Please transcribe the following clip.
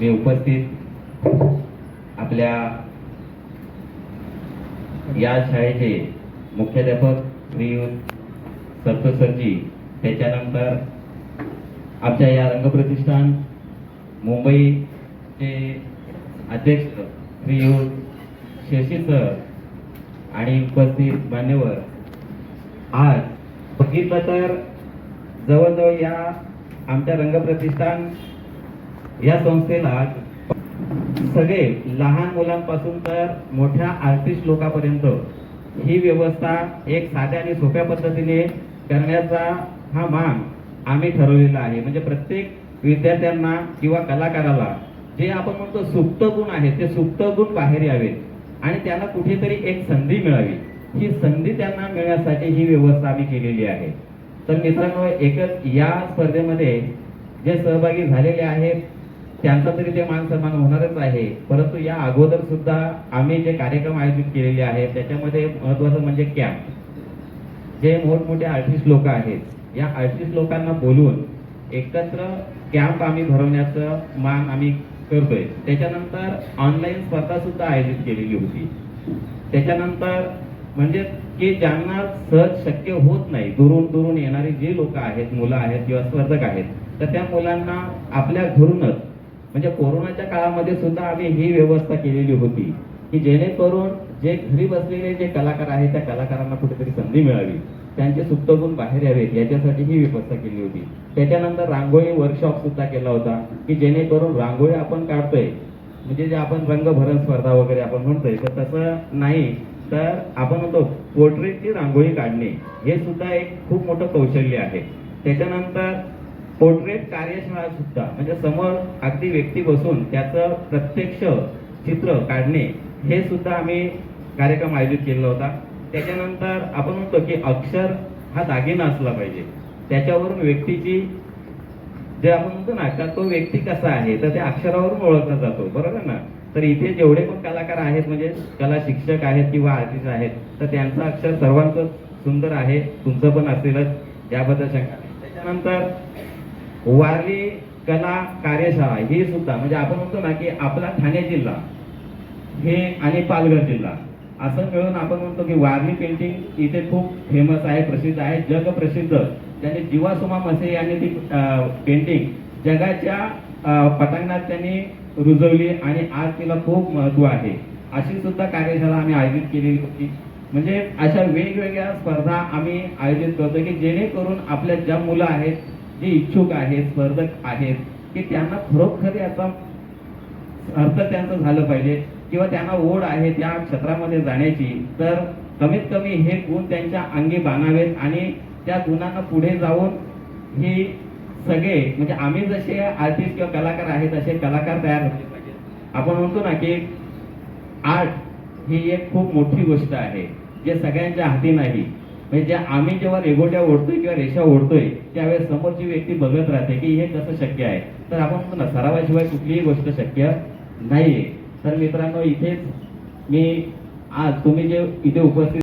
मी उपस्थित आपल्या या शाळेचे मुख्याध्यापक श्रीयुत सरतो सरजी त्याच्यानंतर आमच्या या रंगप्रतिष्ठान मुंबईचे अध्यक्ष श्रीयुत शशी सर आणि उपस्थित मान्यवर आज बघितलं तर जवळजवळ या आमच्या रंगप्रतिष्ठान या संस्थेला सगळे लहान मुलांपासून तर मोठ्या आर्टिस्ट लोकांपर्यंत ही व्यवस्था एक साध्या आणि सोप्या पद्धतीने करण्याचा हा मान आम्ही ठरवलेला आहे. म्हणजे प्रत्येक विद्यार्थ्यांना किंवा कलाकाराला जे आपण म्हणतो सुप्त गुण आहेत ते सुप्त गुण बाहेर यावेत आणि त्यांना कुठेतरी एक संधी मिळावी. ही संधी त्यांना मिळण्यासाठी ही व्यवस्था आम्ही केलेली आहे. तर मित्रांनो एकच या स्पर्धेमध्ये जे सहभागी झालेले आहेत त्यांचा तरी ते मान सन्मान होणारच आहे. परंतु या अगोदर सुद्धा आम्ही जे कार्यक्रम आयोजित केलेले आहेत त्याच्यामध्ये महत्वाचं म्हणजे कॅम्प जे मोठमोठे आर्टिस्ट लोक आहेत. या आर्टिस्ट लोकांना बोलून एकत्र कॅम्प आम्ही भरवण्याचं मान आम्ही करतोय. त्याच्यानंतर ऑनलाईन स्पर्धा सुद्धा आयोजित केलेली होती. त्याच्यानंतर म्हणजे की ज्यांना सहज शक्य होत नाही दुरून दुरून येणारी जी लोक आहेत मुलं आहेत किंवा स्पर्धक आहेत तर त्या मुलांना आपल्या घरूनच म्हणजे कोरोनाच्या काळामध्ये सुद्धा आम्ही ही व्यवस्था केलेली होती की जेणेकरून जे घरी बसलेले जे कलाकार आहेत त्या कलाकारांना कुठेतरी संधी मिळावी. त्यांचे सुप्त गुण बाहेर यावेत याच्यासाठी ही व्यवस्था केली होती. त्याच्यानंतर रांगोळी वर्कशॉप सुद्धा केला होता की जेणेकरून रांगोळी आपण काढतोय. म्हणजे जे आपण रंगभरण स्पर्धा वगैरे आपण म्हणतोय तर तसं नाही. तर आपण म्हणतो पोर्ट्रेटची रांगोळी काढणे हे सुद्धा एक खूप मोठं कौशल्य आहे. त्याच्यानंतर पोर्ट्रेट कार्यशाळा सुद्धा म्हणजे समोर अगदी व्यक्ती बसून त्याचं प्रत्यक्ष चित्र काढणे हे सुद्धा आम्ही कार्यक्रम आयोजित केलेला होता. त्याच्यानंतर आपण म्हणतो की अक्षर हा दागिना असला पाहिजे. त्याच्यावरून व्यक्तीची जे आपण म्हणतो ना का तो व्यक्ती कसा आहे तर त्या अक्षरावरून ओळखला जातो बरोबर ना? तर इथे जेवढे पण कलाकार आहेत म्हणजे कला शिक्षक आहेत किंवा आर्टिस्ट आहेत तर त्यांचं अक्षर सर्वांचं सुंदर आहे तुमचं पण असेलच याबद्दल शंका त्याच्यानंतर वारली कला कार्यशाळा ही सुद्धा म्हणजे आपण म्हणतो ना की आपला ठाणे जिल्हा हे आणि पालघर जिल्हा असं मिळून आपण म्हणतो की वारली पेंटिंग इथे खूप फेमस आहे प्रसिद्ध आहे जगप्रसिद्ध त्यांनी जीवासुमा मसे यांनी ती पेंटिंग जगाच्या पटांगणात त्यांनी रुजवली आणि आज तिला खूप महत्त्व आहे. अशी सुद्धा कार्यशाळा आम्ही आयोजित केलेली होती. म्हणजे अशा वेगवेगळ्या स्पर्धा आम्ही आयोजित करतो की जेणेकरून आपल्या ज्या मुलं आहेत जे इच्छुक आहेत स्पर्धक आहेत की त्यांना खरोखर याचा अर्थ त्यांचं झालं पाहिजे किंवा त्यांना ओढ आहे त्या क्षेत्रामध्ये जाण्याची तर कमीत कमी हे गुण त्यांच्या अंगी बांधावेत आणि त्या गुणांना पुढे जाऊन ही सगळे म्हणजे आम्ही जसे आर्टिस्ट किंवा कलाकार आहेत तसे कलाकार तयार झाले पाहिजेत. आपण म्हणतो ना की आर्ट ही एक खूप मोठी गोष्ट आहे जे सगळ्यांच्या हाती नाही. म्हणजे आम्ही जेव्हा रेगोट्या ओढतोय किंवा रेषा ओढतोय त्यावेळेस समोरची व्यक्ती बघत राहते की हे कसं शक्य आहे. तर आपण म्हणतो ना सरावाशिवाय कुठलीही गोष्ट शक्य नाही आहे तर मित्रांनो इथेच मी आज तुम्ही जे इथे उपस्थित